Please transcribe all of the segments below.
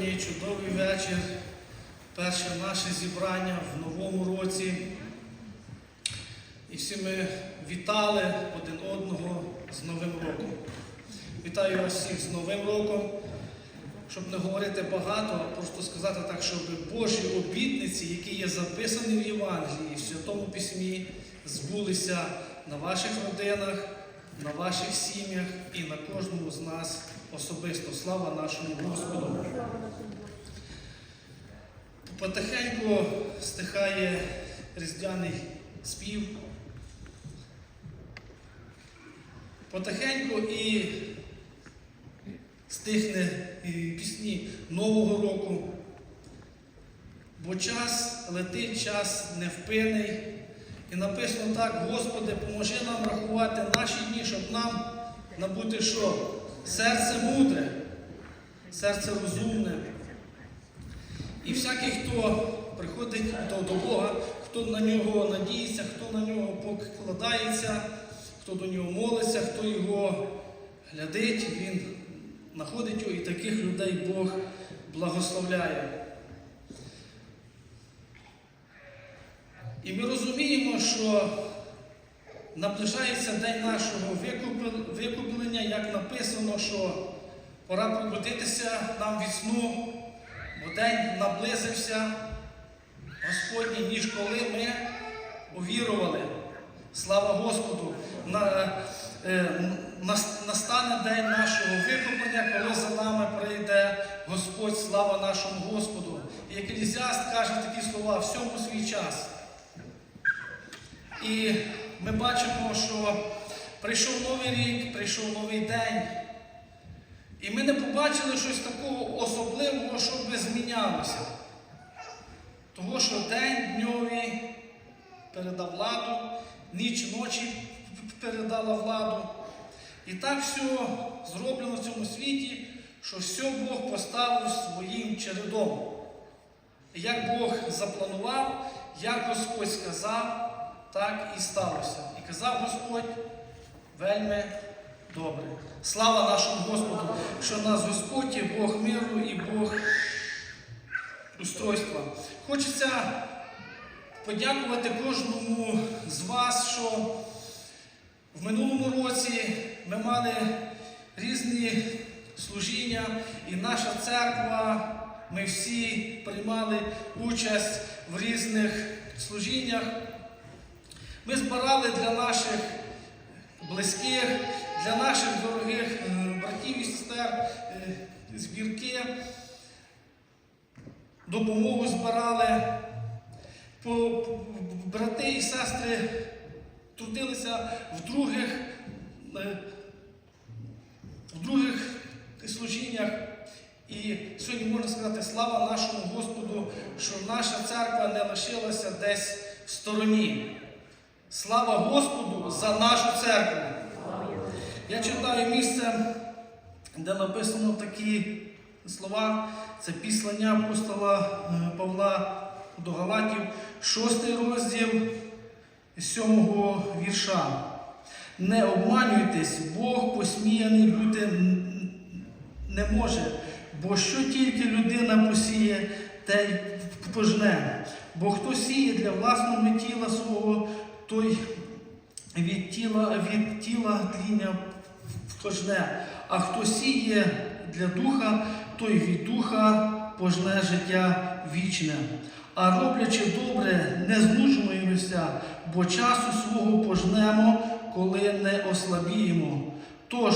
Сьогодні чудовий вечір, перше наше зібрання в новому році. І всі ми вітали один одного з Новим роком. Вітаю вас всіх з Новим роком. Щоб не говорити багато, а просто сказати так, щоб Божі обітниці, які є записані в Євангелії, в Святому Письмі, збулися на ваших родинах, на ваших сім'ях і на кожному з нас особисто. Слава нашому Господу! Потихеньку стихає різдвяний спів. Потихеньку і стихне пісні Нового року. Бо час летить, час невпинний. І написано так, Господи, поможи нам рахувати наші дні, щоб нам набути що? Серце мудре, серце розумне. І всякий, хто приходить до, Бога, хто на нього надіється, хто на нього покладається, хто до нього молиться, хто його глядить, він знаходить його і таких людей Бог благословляє. І ми розуміємо, що наближається день нашого викуплення, як написано, що пора пробудитися нам від сну, бо день наблизився Господній, ніж коли ми увірували. Слава Господу! На, е, нас- настане день нашого викуплення, коли за нами прийде Господь, слава нашому Господу. І Еклезіаст каже такі слова всьому свій час. І ми бачимо, що прийшов новий рік, прийшов новий день. І ми не побачили щось такого особливого, що би змінялося. Того, що день дньові передав владу, ніч ночі передала владу. І так все зроблено в цьому світі, що все Бог поставив своїм чередом. Як Бог запланував, як Господь сказав, так і сталося. І казав Господь вельми добре. Слава нашому Господу, що нас Господь є Бог миру і Бог устройства. Хочеться подякувати кожному з вас, що в минулому році ми мали різні служіння, і наша церква, ми всі приймали участь в різних служіннях. Ми збирали для наших близьких, для наших дорогих е, братів і сестер е, збірки, допомогу збирали. Брати і сестри трудилися в других, е, в других служіннях. І сьогодні можна сказати слава нашому Господу, що наша церква не лишилася десь в стороні. Слава Господу за нашу церкву. Я читаю місце, де написано такі слова. Це післання апостола е, Павла до Галатів, шостий розділ сьомого вірша. Не обманюйтесь, Бог посміяний бути не може, бо що тільки людина посіє, те й пожне. Бо хто сіє для власного тіла свого, той від тіла, від тіла тління пожне, а хто сіє для духа, той від духа пожне життя вічне. А роблячи добре, не знужуємося, бо часу свого пожнемо, коли не ослабіємо. Тож,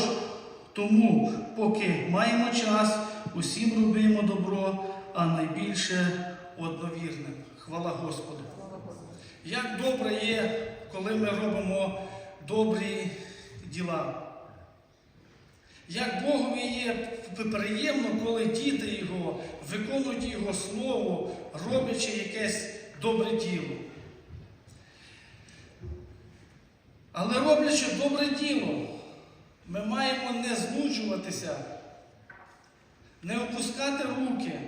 тому, поки маємо час, усім робимо добро, а найбільше одновірним. Хвала Господу. Як добре є, коли ми робимо добрі діла. Як Богові є приємно, коли діти Його виконують Його Слово, роблячи якесь добре діло. Але роблячи добре діло, ми маємо не знуджуватися, не опускати руки,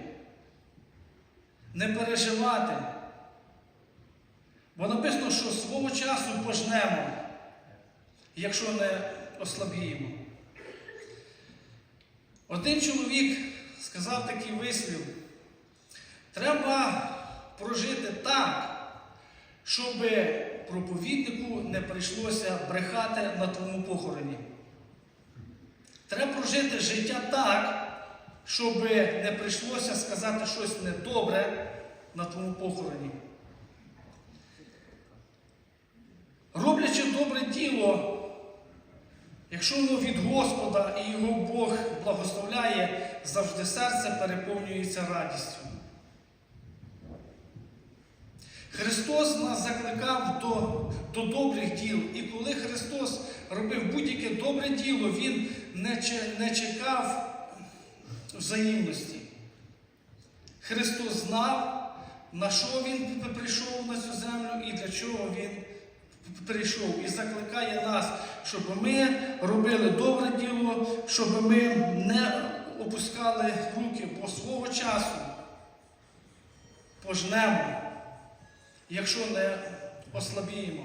не переживати. Бо написано, що свого часу пожнемо, якщо не ослабіємо. Один чоловік сказав такий вислів. Треба прожити так, щоб проповіднику не прийшлося брехати на твоєму похороні. Треба прожити життя так, щоб не прийшлося сказати щось недобре на твоєму похороні. Роблячи добре діло, якщо воно від Господа і його Бог благословляє, завжди серце переповнюється радістю. Христос нас закликав до, до добрих діл. І коли Христос робив будь-яке добре діло, Він не, не чекав взаємності. Христос знав, на що Він прийшов на цю землю і для чого Він прийшов. І закликає нас, щоб ми робили добре діло, щоб ми не опускали руки, бо свого часу пожнемо якщо не ослабіємо.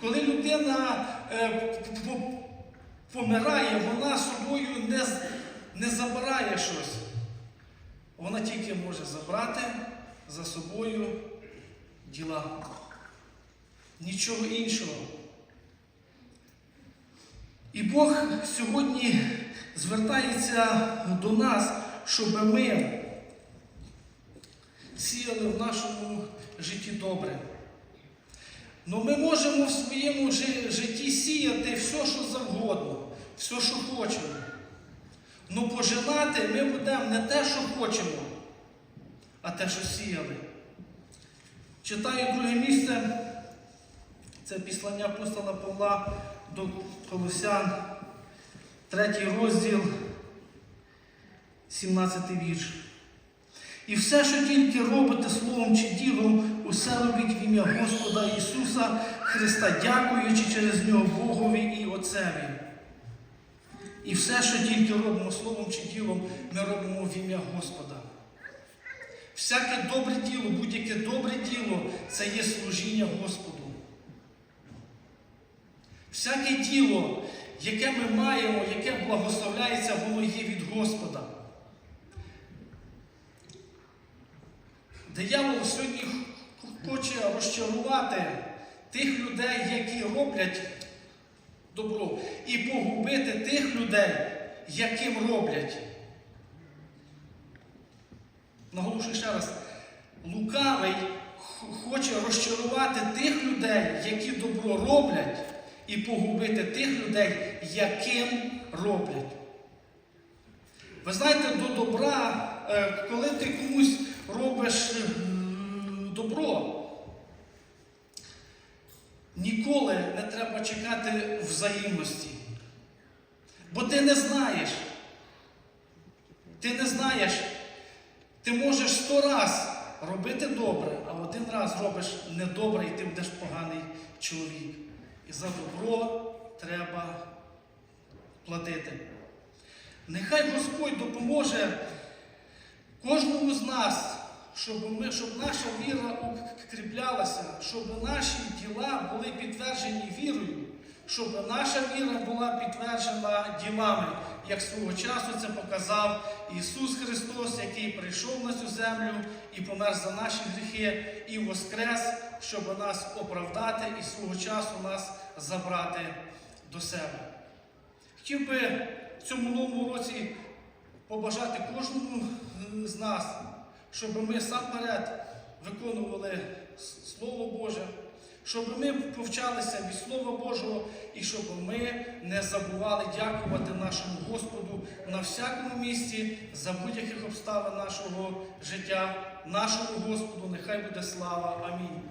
Коли людина е, помирає, вона собою не, не забирає щось. Вона тільки може забрати за собою діла. Нічого іншого. І Бог сьогодні звертається до нас, щоб ми сіяли в нашому житті добре. Ну ми можемо в своєму житті сіяти все, що завгодно, все, що хочемо. Ну пожинати ми будемо не те, що хочемо, а те, що сіяли. Читаю друге місце. Це післання апостола Павла до Колосян, третій розділ, 17 вірш. І все, що тільки робите словом чи ділом, усе робіть в ім'я Господа Ісуса Христа, дякуючи через нього Богові і Отцеві. І все, що тільки робимо словом чи ділом, ми робимо в ім'я Господа. Всяке добре діло, будь-яке добре діло це є служіння Господу. Всяке діло, яке ми маємо, яке благословляється, воно є від Господа. Диявол сьогодні хоче розчарувати тих людей, які роблять добро, і погубити тих людей, яким роблять. Наголошую ще раз, лукавий хоче розчарувати тих людей, які добро роблять, і погубити тих людей, яким роблять. Ви знаєте, до добра, е, коли ти комусь робиш добро, ніколи не треба чекати взаємності. Бо ти не знаєш. Ти не знаєш, ти можеш сто раз робити добре, а один раз робиш недобре, і ти будеш поганий чоловік. І за добро треба платити. Нехай Господь допоможе кожному з нас, щоб, ми, щоб наша віра укріплялася, щоб наші діла були підтверджені вірою, щоб наша віра була підтверджена ділами, як свого часу це показав Ісус Христос, який прийшов на цю землю і помер за наші гріхи, і воскрес, щоб нас оправдати і свого часу нас забрати до себе. Хотів би в цьому новому році побажати кожному з нас, щоб ми сам перед виконували Слово Боже, щоб ми повчалися від Слова Божого і щоб ми не забували дякувати нашому Господу на всякому місці за будь-яких обставин нашого життя, нашому Господу. Нехай буде слава. Амінь.